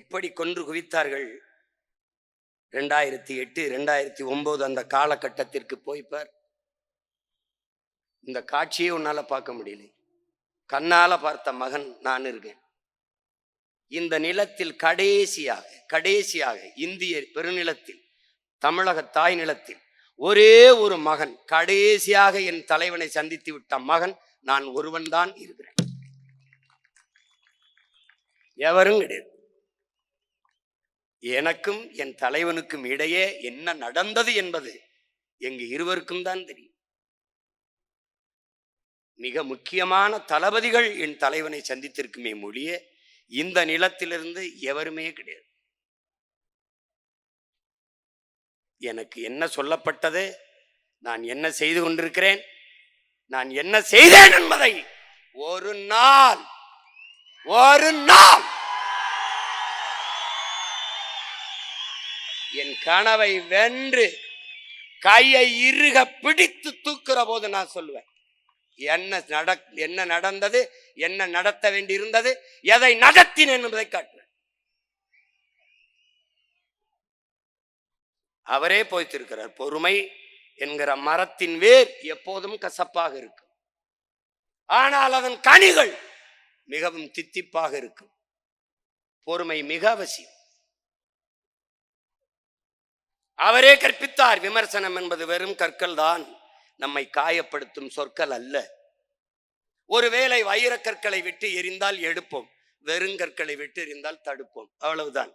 எப்படி கொன்று குவித்தார்கள்? ரெண்டாயிரத்தி எட்டு ரெண்டாயிரத்தி ஒன்பது அந்த காலகட்டத்திற்கு போய்ப்பார் இந்த காட்சியை உன்னால் பார்க்க முடியல. கண்ணால் பார்த்த மகன் நான் இருக்கேன். இந்த நிலத்தில் கடைசியாக கடைசியாக இந்திய பெருநிலத்தில் தமிழக தாய் நிலத்தில் ஒரே ஒரு மகன் கடைசியாக என் தலைவனை சந்தித்து விட்ட மகன் நான் ஒருவன்தான் இருக்கிறேன். எவரும் கிடையாது. எனக்கும் என் தலைவனுக்கும் இடையே என்ன நடந்தது என்பது எங்க இருவருக்கும் தான் தெரியும். மிக முக்கியமான தளபதிகள் என் தலைவனை சந்தித்திருக்குமே மொழிய இந்த நிலத்திலிருந்து எவருமே கிடையாது. எனக்கு என்ன சொல்லப்பட்டது? நான் என்ன செய்து கொண்டிருக்கிறேன்? நான் என்ன செய்தேன் என்பதை ஒரு நாள் ஒரு நாள் என் கனவை வென்று கையை இறுக பிடித்து தூக்குற போது நான் சொல்லுவேன் என்ன நட என்ன நடந்தது என்ன நடத்த வேண்டி இருந்தது எதை நடத்தினேன் என்பதை காட்டினேன் அவரே போய்த்திருக்கிறார் பொறுமை என்கிற மரத்தின் வேர் எப்போதும் கசப்பாக இருக்கும். ஆனால் அதன் கனிகள் மிகவும் தித்திப்பாக இருக்கும். பொறுமை மிக அவசியம். அவரே கற்பித்தார். விமர்சனம் என்பது வெறும் கற்கள் தான். நம்மை காயப்படுத்தும் சொற்கள் அல்ல. ஒருவேளை வைரக்கற்களை விட்டு எரிந்தால் எடுப்போம். வெறுங்கற்களை விட்டு எரிந்தால் தடுப்போம். அவ்வளவுதான்.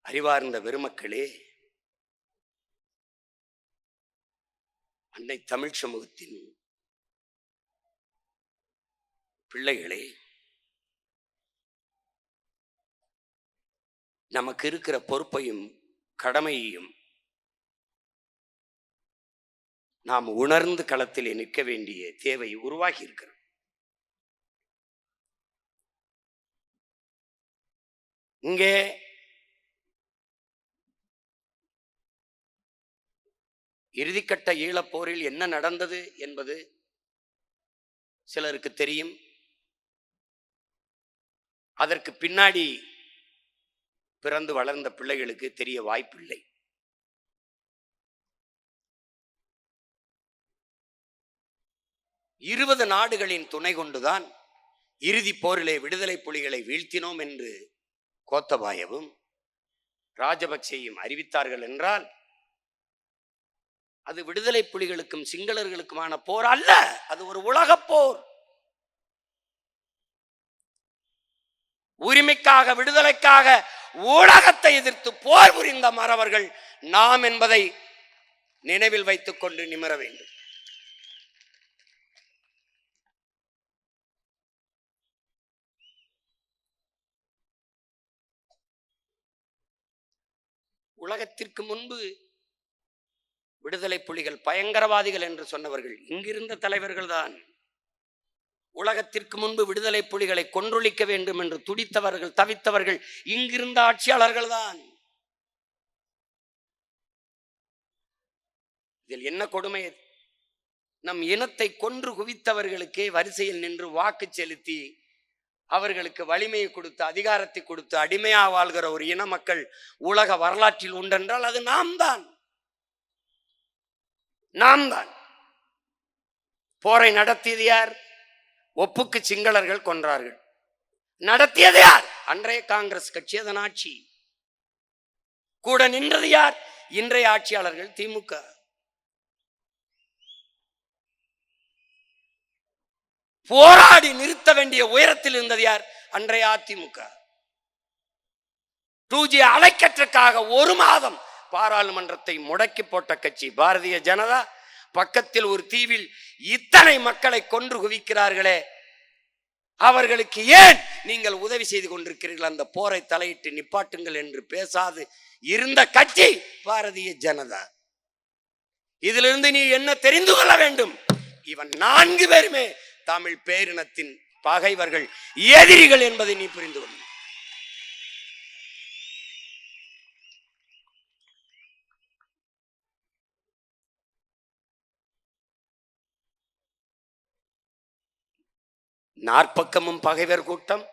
அறிவார்ந்த பெருமக்களே அன்னை தமிழ் சமூகத்தின் பிள்ளைகளே நமக்கு இருக்கிற பொறுப்பையும் கடமையையும் நாம் உணர்ந்து களத்திலே நிற்க வேண்டிய தேவை உருவாகி இருக்கிறது இங்கே இறுதிக்கட்ட ஈழப்போரில் என்ன நடந்தது என்பது சிலருக்கு தெரியும். அதற்கு பின்னாடி பிறந்து வளர்ந்த பிள்ளைகளுக்கு தெரிய வாய்ப்பில்லை. இருபது நாடுகளின் துணை கொண்டுதான் இறுதி போரிலே விடுதலை புலிகளை வீழ்த்தினோம் என்று கோத்தபாயவும் ராஜபக்சேயும் அறிவித்தார்கள் என்றால் அது விடுதலை புலிகளுக்கும் சிங்களர்களுக்குமான போர் அல்ல அது ஒரு உலகப் போர். உரிமைக்காக விடுதலைக்காக உலகத்தை எதிர்த்து போர் புரிந்த மறவர்கள் நாம் என்பதை நினைவில் வைத்துக் கொண்டு நிமிர வேண்டும். உலகத்திற்கு முன்பு விடுதலை புலிகள் பயங்கரவாதிகள் என்று சொன்னவர்கள் இங்கிருந்த தலைவர்கள் தான் உலகத்திற்கு முன்பு விடுதலை புலிகளை கொன்றொழிக்க வேண்டும் என்று துடித்தவர்கள் தவித்தவர்கள் இங்கிருந்த ஆட்சியாளர்கள் தான் இதில் என்ன கொடுமை? நம் இனத்தை கொன்று குவித்தவர்களுக்கே வரிசையில் நின்று வாக்கு செலுத்தி அவர்களுக்கு வலிமையை கொடுத்து அதிகாரத்தை கொடுத்து அடிமையா வாழ்கிற ஒரு இன மக்கள் உலக வரலாற்றில் உண்டென்றால் அது நாம் தான் நாம் தான் போரை நடத்தியது யார்? ஒப்புக்கு சிங்களர்கள் கொன்றார்கள். நடத்தியது யார்? அன்றைய காங்கிரஸ் கட்சி அதன் ஆட்சி. கூட நின்றது யார்? இன்றைய ஆட்சியாளர்கள் திமுக. போராடி நிறுத்த வேண்டிய உயரத்தில் இருந்தது யார்? அன்றைய அதிமுக. டூ ஜி அலைக்கற்றுக்காக ஒரு மாதம் பாராளுமன்றத்தை முடக்கி போட்ட கட்சி பாரதிய ஜனதா பக்கத்தில் ஒரு தீவில் இத்தனை மக்களை கொன்று குவிக்கிறார்களே அவர்களுக்கு ஏன் நீங்கள் உதவி செய்து கொண்டிருக்கிறீர்கள்? அந்த போரை தலையிட்டு நிப்பாட்டுங்கள் என்று பேசாது இருந்த கட்சி பாரதிய ஜனதா. இதிலிருந்து நீ என்ன தெரிந்து கொள்ள வேண்டும்? இவன் நான்கு பேருமே தமிழ் பேரினத்தின் பகைவர்கள் எதிரிகள் என்பதை நீ புரிந்து கொள்ள நாற்பக்கமும் பகைவர் கூட்டம்.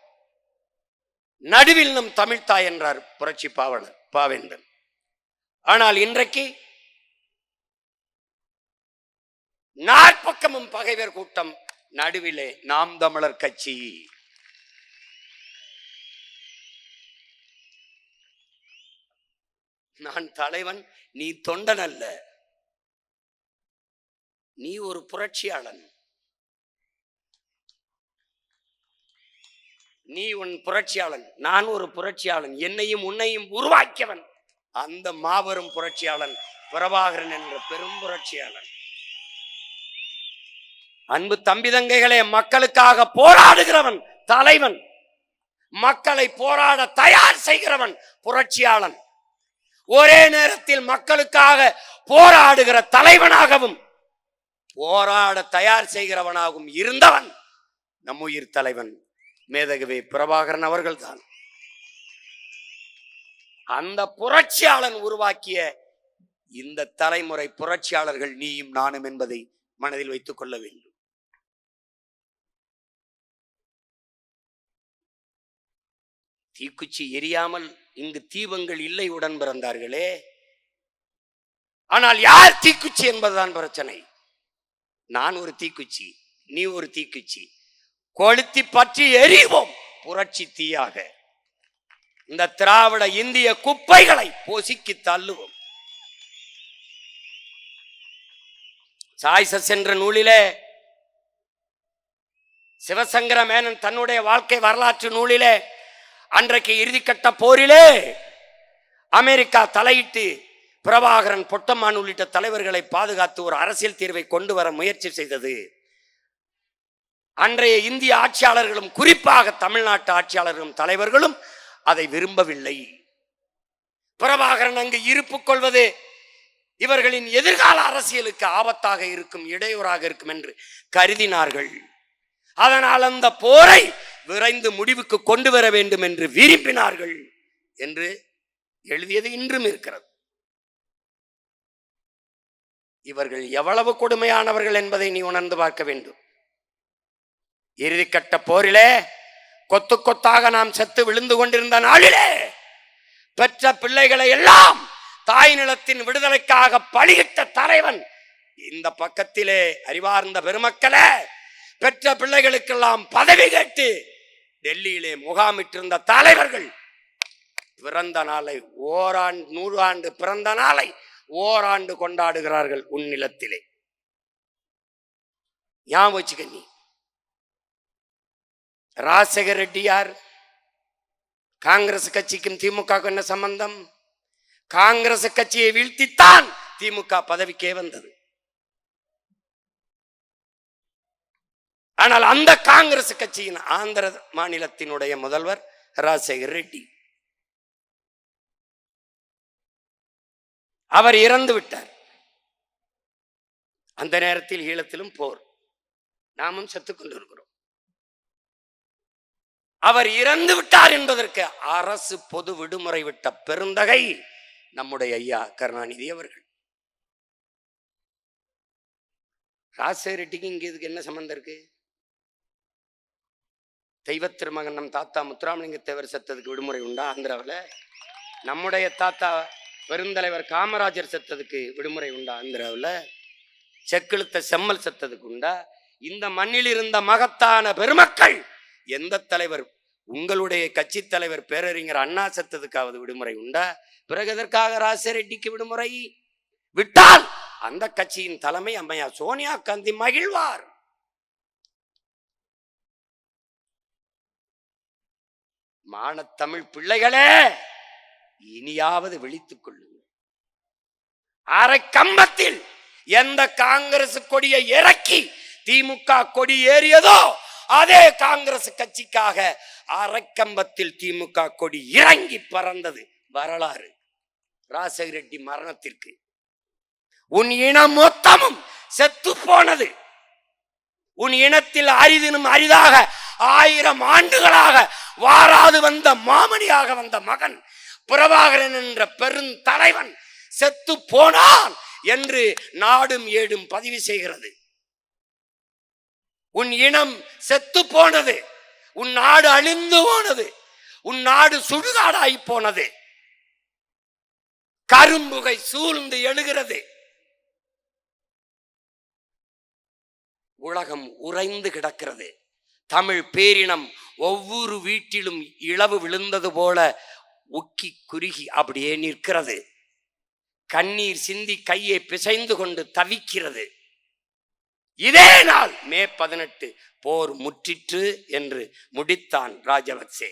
நடுவில் நம் தமிழ்த்தாய் என்றார் புரட்சி பாவலர் பாவேந்தன். ஆனால் இன்றைக்கு நாற்பக்கமும் பகைவர் கூட்டம் நடுவிலே நாம் தமிழர் கட்சி. நான் தலைவன் நீ தொண்டன் அல்ல நீ ஒரு புரட்சியாளன். நீ உன் புரட்சியாளன் நான் ஒரு புரட்சியாளன் என்னையும் உன்னையும் உருவாக்கியவன். அந்த மாபெரும் புரட்சியாளன் பிரபாகரன் என்ற பெரும் புரட்சியாளன். அன்பு தம்பி தங்கைகளே மக்களுக்காக போராடுகிறவன் தலைவன். மக்களை போராட தயார் செய்கிறவன் புரட்சியாளன். ஒரே நேரத்தில் மக்களுக்காக போராடுகிற தலைவனாகவும் போராட தயார் செய்கிறவனாகவும் இருந்தவன் நம் உயிர் தலைவன். மேதகவி பிரபாகரன் அவர்கள்தான். அந்த புரட்சியாளன் உருவாக்கிய இந்த தலைமுறை புரட்சியாளர்கள் நீயும் நானும் என்பதை மனதில் வைத்துக் கொள்ள வேண்டும். தீக்குச்சி எரியாமல் இங்கு தீபங்கள் இல்லை உடன் பிறந்தார்களே. ஆனால் யார் தீக்குச்சி என்பதுதான் பிரச்சனை. நான் ஒரு தீக்குச்சி நீ ஒரு தீக்குச்சி. கொளுத்தி பற்றி எரிவோம் புரட்சி தீயாக. இந்த திராவிட இந்திய குப்பைகளை பொசுக்கி தள்ளுவோம். சாய்சஸ் என்ற நூலிலே சிவசங்கர மேனன் தன்னுடைய வாழ்க்கை வரலாற்று நூலிலே அன்றைக்கு இறுதிக்கட்ட போரிலே அமெரிக்கா தலையிட்டு பிரபாகரன் பொட்டம்மான் உள்ளிட்ட தலைவர்களை பாதுகாத்து ஒரு அரசியல் தீர்வை கொண்டு வர முயற்சி செய்தது. அன்றைய இந்திய ஆட்சியாளர்களும் குறிப்பாக தமிழ்நாட்டு ஆட்சியாளர்களும் தலைவர்களும் அதை விரும்பவில்லை. பிரபாகரன் அங்கு இருப்பு கொள்வது இவர்களின் எதிர்கால அரசியலுக்கு ஆபத்தாக இருக்கும் இடையூறாக இருக்கும் என்று கருதினார்கள். அதனால் அந்த போரை விரைந்து முடிவுக்கு கொண்டு வர வேண்டும் என்று விரும்பினார்கள் என்று எழுதியது இன்றும் இருக்கிறது. இவர்கள் எவ்வளவு கொடுமையானவர்கள் என்பதை நீ உணர்ந்து பார்க்க வேண்டும். இறுதிக்கட்ட போரிலே கொத்து கொத்தாக நாம் செத்து விழுந்து கொண்டிருந்த நாளிலே பெற்ற பிள்ளைகளை எல்லாம் தாய் நிலத்தின் விடுதலைக்காக பலியிட்ட தலைவன் இந்த பக்கத்திலே அறிவார்ந்த பெருமக்களே பெற்ற பிள்ளைகளுக்கெல்லாம் பதவி கேட்டு டெல்லியிலே முகாமிட்டிருந்த தலைவர்கள் பிறந்த நாளை ஓராண்டு நூறு ஆண்டு பிறந்த நாளை ஓராண்டு கொண்டாடுகிறார்கள் உன் நிலத்திலே. ஞாபகம் வச்சுக்க நீ. ராஜசேகர் ரெட்டி யார் காங்கிரஸ் கட்சிக்கும் திமுக என்ன சம்பந்தம்? காங்கிரஸ் கட்சியை வீழ்த்தித்தான் திமுக பதவிக்கே வந்தது. ஆனால் அந்த காங்கிரஸ் கட்சியின் ஆந்திர மாநிலத்தினுடைய முதல்வர் ராஜசேகர் ரெட்டி. அவர் இறந்து விட்டார். அந்த நேரத்தில் ஈழத்திலும் போர். நாமும் செத்துக்கொண்டிருக்கிறோம். அவர் இறந்து விட்டார் என்பதற்கு அரசு பொது விடுமுறை விட்ட பெருந்தகை நம்முடைய ஐயா கருணாநிதி அவர்கள். ராஜசேகர் இங்க இதுக்கு என்ன சம்பந்தம் இருக்கு? தெய்வ திருமகன் நம் தாத்தா முத்துராமலிங்க தேவர் செத்ததுக்கு விடுமுறை உண்டா? ஆந்திராவில்? நம்முடைய தாத்தா பெருந்தலைவர் காமராஜர் செத்ததுக்கு விடுமுறை உண்டா? ஆந்திராவில்? செக்கிழுத்த செம்மல் செத்ததுக்கு உண்டா? இந்த மண்ணில் இருந்த மகத்தான பெருமக்கள் எந்த தலைவர் உங்களுடைய கட்சி தலைவர் பேரறிஞர் அண்ணா செத்ததுக்காவது விடுமுறை உண்டா? பிறகு எதற்காக ராஜசேகர் விடுமுறை? விட்டால் அந்த கட்சியின் தலைமை அம்மையா சோனியா காந்தி மகிழ்வார். மானத்தமிழ் பிள்ளைகளே இனியாவது விழித்துக் கொள்ளுங்கள். அரை கம்பத்தில் எந்த காங்கிரஸ் கொடியை இறக்கி திமுக கொடி ஏறியதோ அதே காங்கிரஸ் கட்சிக்காக அரக்கம்பத்தில் திமுக கொடி இறங்கி பறந்தது வரலாறு. ராஜசேகர ரெட்டி மரணத்திற்கு. உன் இனம் மொத்தமும் செத்து போனது. உன் இனத்தில் அரிதினும் அரிதாக ஆயிரம் ஆண்டுகளாக வாராது வந்த மாமணியாக வந்த மகன் பிரபாகரன் என்ற பெருந்தலைவன் செத்து போனான் என்று நாடும் ஏடும் பதிவு செய்கிறது. உன் இனம் செத்து போனது. உன் நாடு அழிந்து போனது. உன் நாடு சுடுகாடாய் போனது. கரும்புகை சூழ்ந்து எழுகிறது. உலகம் உறைந்து கிடக்கிறது. தமிழ் பேரினம் ஒவ்வொரு வீட்டிலும் இளவு விழுந்தது போல உக்கி குறுகி அப்படியே நிற்கிறது. கண்ணீர் சிந்தி கையை பிசைந்து கொண்டு தவிக்கிறது. இதே நாள் மே பதினெட்டு போர் முற்றிற்று என்று முடித்தான் ராஜபக்சே.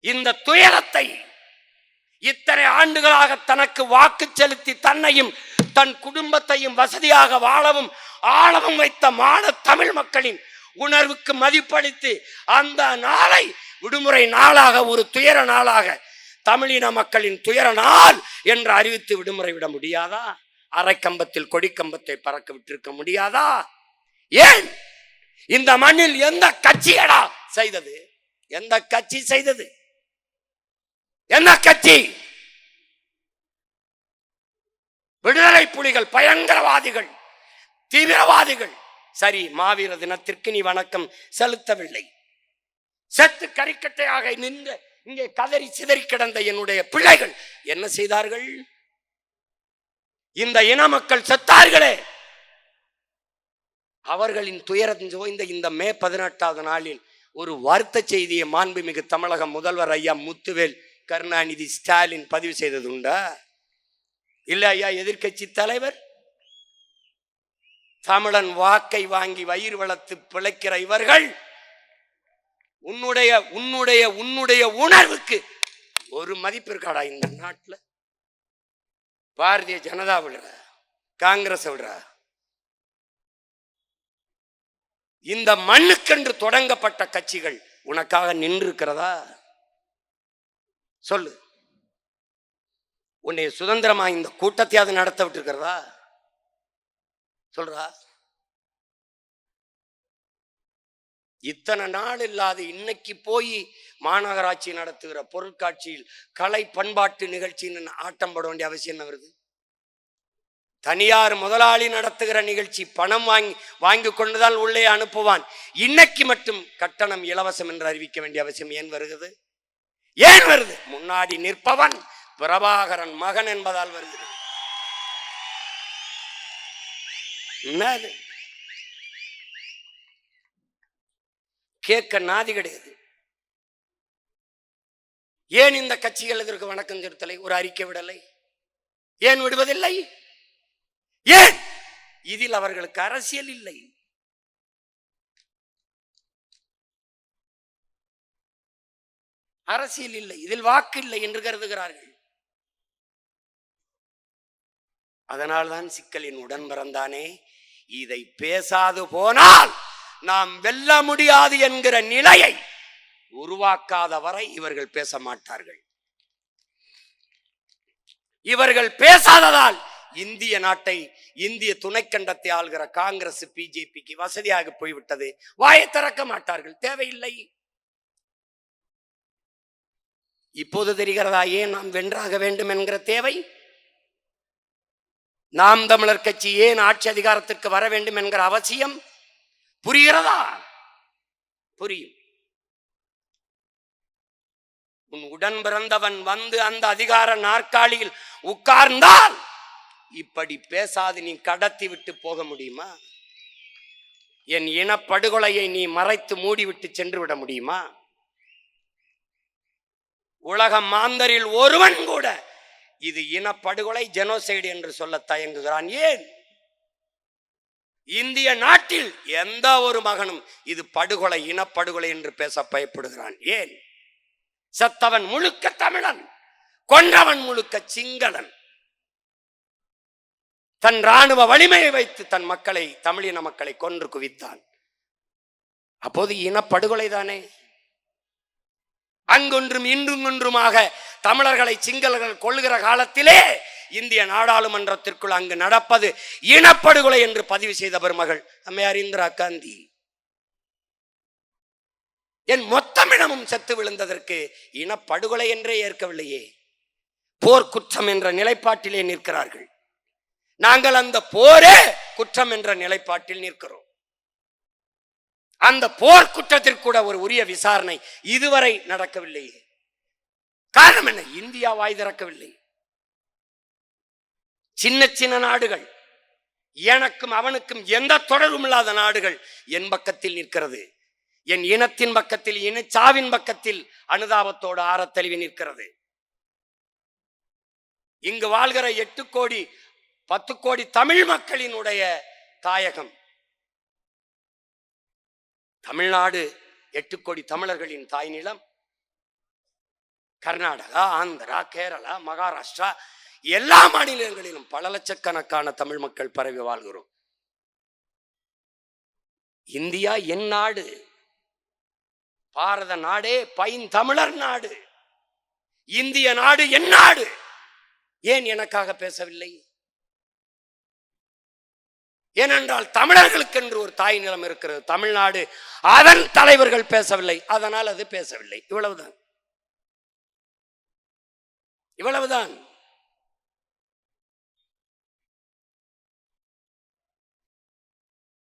இந்த துயரத்தை இத்தனை ஆண்டுகளாக தனக்கு வாக்கு செலுத்தி தன்னையும் தன் குடும்பத்தையும் வசதியாக வாழவும் ஆழவும் வைத்த மான தமிழ் மக்களின் உணர்வுக்கு மதிப்பளித்து அந்த நாளை விடுமுறை நாளாக ஒரு துயர நாளாக தமிழின மக்களின் துயர நாள் என்று அறிவித்து விடுமுறை விட முடியாதா? அரைக்கம்பத்தில் கொடிக்கம்பத்தை பறக்க விட்டிருக்க முடியாதா? ஏன்? இந்த மண்ணில் எந்த கட்சியடா செய்தது? எந்த கட்சி செய்தது? என்ன கட்சி? விடுதலை புலிகள் பயங்கரவாதிகள் தீவிரவாதிகள். சரி மாவீர தினத்திற்கு நீ வணக்கம் செலுத்தவில்லை. செத்து கறிக்கட்டையாக நின்று இங்கே கதறி சிதறி கிடந்த என்னுடைய பிள்ளைகள் என்ன செய்தார்கள்? இந்த இன மக்கள் செத்தார்களே. அவர்களின் துயரம் சோய்ந்த இந்த மே பதினெட்டாவது நாளில் ஒரு வருத்த செய்தியை மாண்புமிகு தமிழக முதல்வர் ஐயா முத்துவேல் கருணாநிதி ஸ்டாலின் பதிவு செய்தது உண்டா? இல்ல ஐயா எதிர்க்கட்சி தலைவர்? தமிழன் வாக்கை வாங்கி வயிறு வளர்த்து பிழைக்கிற இவர்கள் உன்னுடைய உன்னுடைய உன்னுடைய உணர்வுக்கு ஒரு மதிப்பு இருக்காடா இந்த நாட்டில்? பாரதிய ஜனதா விடுற காங்கிரஸ் விடுற. இந்த மண்ணுக்கென்று தொடங்கப்பட்ட கட்சிகள் உனக்காக நின்றிருக்கிறதா? சொல்லு. உன்னை சுதந்திரமா இந்த கூட்டத்தையாவது நடத்த விட்டுருக்கிறதா? சொல்றா. இத்தனை நாள் இல்லாத இன்னைக்கு போய் மாநகராட்சி நடத்துகிற பொருட்காட்சியில் கலை பண்பாட்டு நிகழ்ச்சின்னு ஆட்டம் பட வேண்டிய அவசியம் என்ன வருது? தனியார் முதலாளி நடத்துகிற நிகழ்ச்சி பணம் வாங்கி வாங்கி கொண்டுதான் உள்ளே அனுப்புவான். இன்னைக்கு மட்டும் கட்டணம் இலவசம் என்று அறிவிக்க வேண்டிய அவசியம் ஏன் வருகிறது? ஏன் வருது? முன்னாடி நிற்பவன் பிரபாகரன் மகன் என்பதால் வருகிறது. என்னது? கேட்க நாதி கிடையாது. ஏன் இந்த கட்சிகள் இதற்கு வணக்கம் செலுத்தலை? ஒரு அறிக்கை விடலை. ஏன் விடுவதில்லை? ஏன்? இதில் அவர்களுக்கு அரசியல் இல்லை. அரசியல் இல்லை. இதில் வாக்கு இல்லை என்று கருதுகிறார்கள். அதனால்தான் சிக்கலின் உடன் பிறந்தானே. இதை பேசாது போனால் நாம் வெல்ல முடியாது என்கிற நிலையை உருவாக்காத வரை இவர்கள் பேச மாட்டார்கள். இவர்கள் பேசாததால் இந்திய நாட்டை இந்திய துணைக்கண்டத்தை ஆள்கிற காங்கிரஸ் பிஜேபிக்கு வசதியாக போய்விட்டது. வாயை திறக்க மாட்டார்கள். தேவையில்லை. இப்போது தெரிகிறதா ஏன் நாம் வென்றாக வேண்டும் என்கிற தேவை? நாம் தமிழர் கட்சி ஏன் ஆட்சி அதிகாரத்திற்கு வர வேண்டும் என்கிற அவசியம்? புரிகிறதா? புரியும். உன் உடன் பிறந்தவன் வந்து அந்த அதிகார நாற்காலியில் உட்கார்ந்தால் இப்படி பேசாது நீ கடத்தி விட்டு போக முடியுமா? என் இனப்படுகொலையை நீ மறைத்து மூடிவிட்டு சென்று விட முடியுமா? உலக மாந்தரில் ஒருவன் கூட இது இனப்படுகொலை ஜெனோசைடு என்று சொல்ல தயங்குகிறான். ஏன்? இந்திய நாட்டில் எந்த ஒரு மகனும் இது படுகொலை இனப்படுகொலை என்று பேச பயப்படுகிறான். ஏன்? செத்தவன் முழுக்க தமிழன் கொன்றவன் முழுக்க சிங்களன். தன் ராணுவ வலிமையை வைத்து தன் மக்களை தமிழின மக்களை கொன்று குவித்தான். அப்போது இனப்படுகொலை தானே? அங்கொன்றும் இன்றும் ஒன்றுமாக தமிழர்களை சிங்களர்கள் கொள்கிற காலத்திலே இந்திய நாடாளுமன்றத்திற்குள் அங்கு நடப்பது இனப்படுகொலை என்று பதிவு செய்த பெருமகள். அம்மையார் இந்திரா காந்தி என் மொத்தமிடமும் செத்து விழுந்ததற்கு இனப்படுகொலை என்றே ஏற்கவில்லையே. போர் குற்றம் என்ற நிலைப்பாட்டிலே நிற்கிறார்கள். நாங்கள் அந்த போரே குற்றம் என்ற நிலைப்பாட்டில் நிற்கிறோம். அந்த போர் குற்றத்திற்கு கூட ஒரு உரிய விசாரணை இதுவரை நடக்கவில்லையே. காரணம் என்ன? இந்தியா வாய் திறக்கவில்லை. சின்ன சின்ன நாடுகள். எனக்கும் அவனுக்கும் எந்த தொடர்பும் இல்லாத நாடுகள் என் பக்கத்தில் நிற்கிறது. என் இனத்தின் பக்கத்தில் இனச்சாவின் பக்கத்தில் அனுதாபத்தோடு ஆரத்தழுவி நிற்கிறது. இங்கு வாழ்கிற எட்டு கோடி பத்து கோடி தமிழ் மக்களினுடைய தாயகம். தமிழ்நாடு எட்டு கோடி தமிழர்களின் தாய் நிலம். கர்நாடகா ஆந்திரா கேரளா மகாராஷ்டிரா எல்லா மாநிலங்களிலும் பல லட்சக்கணக்கான தமிழ் மக்கள் பரவி வாழ்கிறோம். இந்தியா என் நாடு. பாரத நாடே பைன் தமிழர் நாடு. இந்திய நாடு என் நாடு. ஏன் எனக்காக பேசவில்லை? ஏனென்றால் தமிழர்களுக்கென்று ஒரு தாய் நிலம் இருக்கிறது. தமிழ்நாடு அதன் தலைவர்கள் பேசவில்லை. அதனால் அது பேசவில்லை. இவ்வளவுதான். இவ்வளவுதான்.